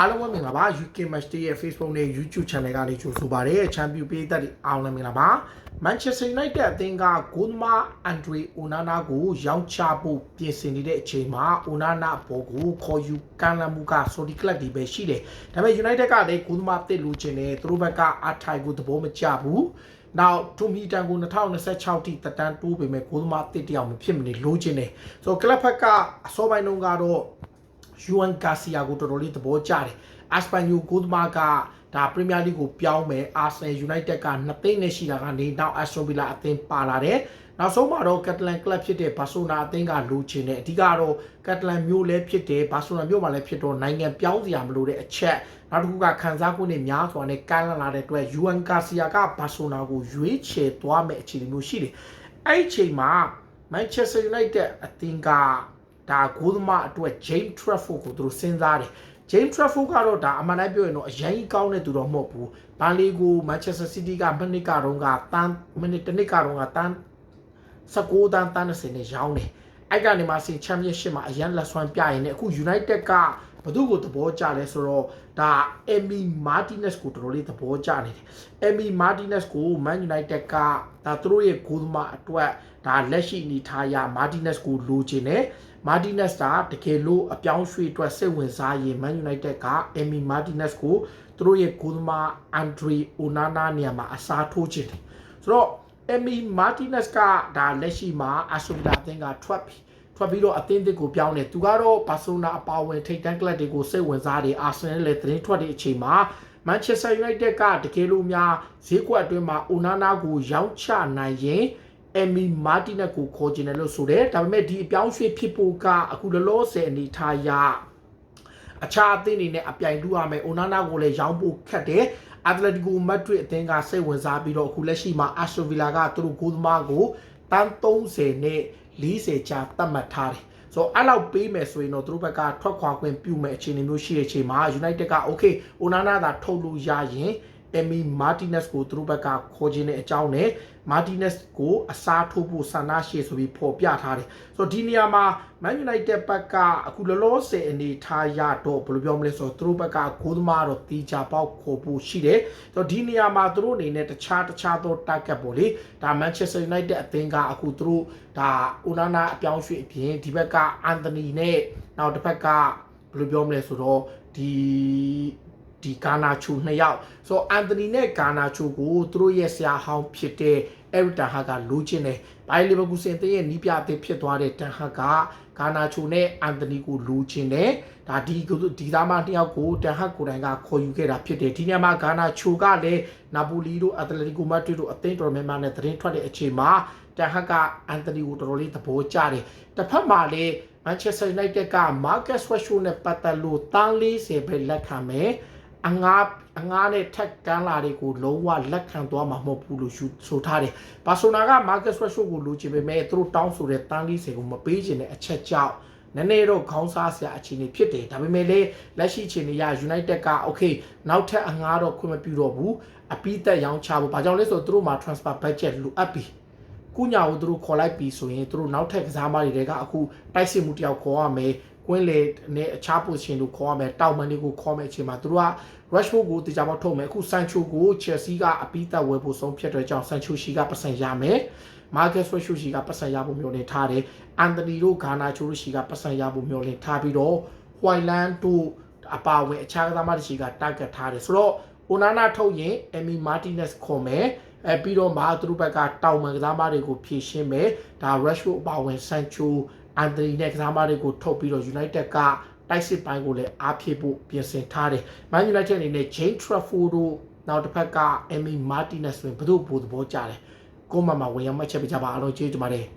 အားလုံးပဲမင်္ဂလာပါ UK Match Day ရဲ့ Facebook နဲ့ YouTube Channel ကနေကြိုဆိုပါရစေချန်ပီယံပေးသက်တွေအားလုံးမင်္ဂလာပါ Manchester United အသင်းကဂိုးသမားအန်ဒရီအိုနာနာကိုရောင်းချဖို့ပြင်ဆင်နေတဲ့အချိန်မှာအိုနာနာဘောကိုခေါ်ယူကန်လမှုကဆိုဒီကလပ်ဒီပဲရှိတယ်ဒါပေမဲ့ United ကလည်းဂိုးသမားတစ်လူချင်းတယ်သူတို့ဘက်ကအထိုင်ကိုသဘောမကျဘူးနောက်တူမီတန်ကို2026ထိတက်တန်းတိုးပေမဲ့ဂိုးသမားတစ်တယောက်မဖြစ်မနေလိုချင်တယ်ဆိုတော့ကလပ်ဘက်ကအစောပိုင်းတုန်းကတော့ ယူအန်ကာစီယာကိုတော်တော်လေးသဘောကျတယ်။အက်စပန်ယိုကိုသမားကဒါပရီးမီယာလိကိုပြောင်းမယ်။အာဆင်နယ်ယူနိုက်တက်က2သိန်းနဲ့ရှိတာကနေနောက်အက်စတိုဗီလာအသင်းပါလာတယ်။နောက်ဆုံးမှာတော့ကက်တလန်ကလပ်ဖြစ်တဲ့ဘာဆိုနာအသင်းကလိုချင်တယ်။အဓိကတော့ကက်တလန်မျိုးလည်းဖြစ်တယ်ဘာဆိုနာမျိုးမှလည်းဖြစ်တော့နိုင်ငံပြောင်းစရာမလိုတဲ့အချက်နောက်တစ်ခုကခံစား권နဲ့များစွာနဲ့ကမ်းလှမ်းလာတဲ့အတွက်ယူအန်ကာစီယာကဘာဆိုနာကိုရွေးချယ်သွားမယ်အခြေအနေမျိုးရှိတယ်။အဲ့ဒီအချိန်မှာ Manchester United အသင်းက ဒါဂိုးသမားအတွက် James Trafford ကိုသူတို့စဉ်းစားတယ် James Trafford ကတော့ဒါအမှန်တိုင်းပြောရင်တော့အရင်ကြီးကောင်းတဲ့သူတော့မဟုတ်ဘူး။ဘာလီကို Manchester City ကမိနစ်ကတော့ကတန်းမိနစ်တစ်နစ်ကတော့ကတန်း19တန်းတန်း30နဲ့ရောင်းတယ်။အဲ့ကနေမှဆင် Championship မှာအရင်လက်ဆွမ်းပြရင်လည်းအခု United က ဘသူ့ကိုသဘောကျလဲဆိုတော့ဒါ Emi Martinez ကိုတော်တော်လေးသဘောကျနေတယ်။ Emi Martinez ကို Man United ကဒါသူတို့ရဲ့ဂိုးသမားအတွက်ဒါလက်ရှိအနေထားရ Martinez ကိုလိုချင်တယ်။ Martinez ကတကယ်လို့အပြောင်းရွှေ့အတွက်စိတ်ဝင်စားရင် Man United က Emi Martinez ကိုသူတို့ရဲ့ဂိုးသမား Andre Onana နေရာမှာအစားထိုးချင်တယ်ဆိုတော့ Emi Martinez ကဒါလက်ရှိမှာ Aston Villa အသင်းကထွက်ပြီး ထွက်ပြီးတော့အသင်းတစ်ကိုပြောင်းတယ်သူကတော့ဘာဆိုနာအပါဝင်ထိပ်တန်းကလပ်တွေကိုစိတ်ဝင်စားတယ်အာဆင်နယ်လည်းသတင်းထွက်တဲ့အချိန်မှာ Manchester United ကတကယ်လို့များဈေးကွက်အတွင်းမှာ Onana ကိုရောင်းချနိုင်ရင် Emi Martinez ကိုခေါ်ကျင်တယ်လို့ဆိုတယ်ဒါပေမဲ့ဒီအပြောင်းရွှေ့ဖြစ်ဖို့ကအခုလောလောဆယ်အနေထားရအခြားအသင်းတွေနဲ့အပြိုင်တူရမယ်။ Onana ကိုလည်းရောင်းဖို့ခက်တယ်။ Atletico Madrid အသင်းကစိတ်ဝင်စားပြီးတော့အခုလက်ရှိမှာ Aston Villa ကသူတို့ဂိုးသမားကိုတန်း30နဲ့ 40ကြာသတ်မှတ်ထားတယ်။ဆိုတော့အဲ့လောက်ပေးမယ်ဆိုရင်တော့သူတို့ဘက်ကထွက်ခွာခွင့်ပြုမယ်အခြေအနေမျိုးရှိတဲ့အချိန်မှာ United က okay Onana သာထုတ်လို့ရရင် Emi Martinez ကိုသူတို့ဘက်ကခေါ်ခြင်းတဲ့အကြောင်းနဲ့ Martinez ကိုအစားထိုးဖို့ဆန္ဒရှိဆိုပြီးဖော်ပြထားတယ်။ဆိုတော့ဒီနေရာမှာ Man United ဘက်ကအခုလောလောဆယ်အနေထားရတော့ဘယ်လိုပြောမလဲဆိုတော့သူတို့ဘက်ကဂိုးသမားတော့တီချာပေါက်ခေါ်ဖို့ရှိတယ်။ဆိုတော့ဒီနေရာမှာသူတို့အနေနဲ့တခြားတခြားသော target ပေါ့လေ။ဒါ Manchester United အသင်းကအခုသူတို့ဒါ Onana အပြောင်းရွှေ့အပြင်ဒီဘက်က Anthony နဲ့နောက်တစ်ဘက်ကဘယ်လိုပြောမလဲဆိုတော့ဒီ ဒီကာနာချူနှစ်ယောက်ဆိုတော့အန်တိုနီနဲ့ကာနာချူကိုသူတို့ရဲ့ဆရာဟောင်းဖြစ်တဲ့အဲရီတာဟာကလိုချင်တယ်။ဘိုင်လီဗာပူးစင်တဲ့ရဲ့နီးပြအသစ်ဖြစ်သွားတဲ့တန်ဟာကကာနာချူနဲ့အန်တိုနီကိုလိုချင်တယ်။ဒါဒီဒီသားမနှစ်ယောက်ကိုတန်ဟာကိုတိုင်ကခေါ်ယူခဲ့တာဖြစ်တယ်။ဒီညမှာကာနာချူကလည်းနာပိုလီတို့အက်တလက်တီကိုမက်ဒရစ်တို့အသင်းတော်များများနဲ့သတင်းထွက်တဲ့အချိန်မှာတန်ဟာကအန်တိုနီကိုတော်တော်လေးသဘောကျတယ်။တစ်ဖက်မှာလည်း Manchester United က Marcus Rashford နဲ့ပတ်သက်လို့တန်း40ပဲလက်ခံမယ်။ အငားအငားနဲ့ထက်ကန်းလာတွေကိုလုံးဝလက်ခံသွားမှာမဟုတ်ဘူးလို့ဆိုထားတယ်။ဘာဆိုနာက Marcus Rashford ကိုလိုချင်ပေမဲ့သူတို့တောင်းဆိုတဲ့တန်း40ကိုမပေးချင်တဲ့အချက်ကြောင့်နည်းနည်းတော့ခေါင်းစားစရာအခြေအနေဖြစ်တယ်ဒါပေမဲ့လည်းလက်ရှိအခြေအနေရ United က okay နောက်ထပ်အငားတော့ခွင့်မပြုတော့ဘူးအပိသက်ရောင်းချဖို့ဘာကြောင့်လဲဆိုတော့သူတို့မှာ transfer budget လိုအပ်ပြီကုညာကိုသူတို့ခေါ်လိုက်ပြီဆိုရင်သူတို့နောက်ထပ်ကစားမတွေကအခုတိုက်စစ်မှုတယောက်ခေါ်ရမယ် ကွင်းလေနဲ့အခြား position ကိုခေါ်ရမယ်တောက်မန်တွေကိုခေါ်မယ်အချိန်မှာသူတို့က Rashford ကိုတေချာပေါက်ထုတ်မယ်အခု Sancho ကို Chelsea ကအပိသက်ဝယ်ဖို့ဆုံးဖြတ်တဲ့ကြောင့် Sancho ရှိကပတ်စံရမယ် Marcus Rashford ရှိကပတ်စံရဖို့မျိုးနဲ့ထားတယ် Anthony တို့ Garnacho တို့ရှိကပတ်စံရဖို့မျိုးနဲ့ထားပြီးတော့ Hoyland တို့အပါဝင်အခြားကစားမတွေရှိက target ထားတယ်ဆိုတော့ Onana ထုတ်ရင် Emi Martinez ခေါ်မယ်အဲပြီးတော့မှသူတို့ဘက်ကတောင်မှန်ကစားမတွေကိုဖြည့်ရှင်းမယ်ဒါ Rashford အပါဝင် Sancho အန်တိုနီနဲ့ကစားမတွေကိုထုတ်ပြီးတော့ United ကတိုက်စစ်ပိုင်းကိုလည်းအားဖြည့်ဖို့ပြင်ဆင်ထားတယ်။ Man United အနေနဲ့ Jane Trafford တို့နောက်တစ်ဖက်က Emi Martinez ဆိုရင်ဘယ်သူ့ဘို့သဘောကျတယ်။ကိုမမဝင်ရမှတ်ချက်ပြကြပါအားလုံးကျေးဇူးတင်ပါတယ်။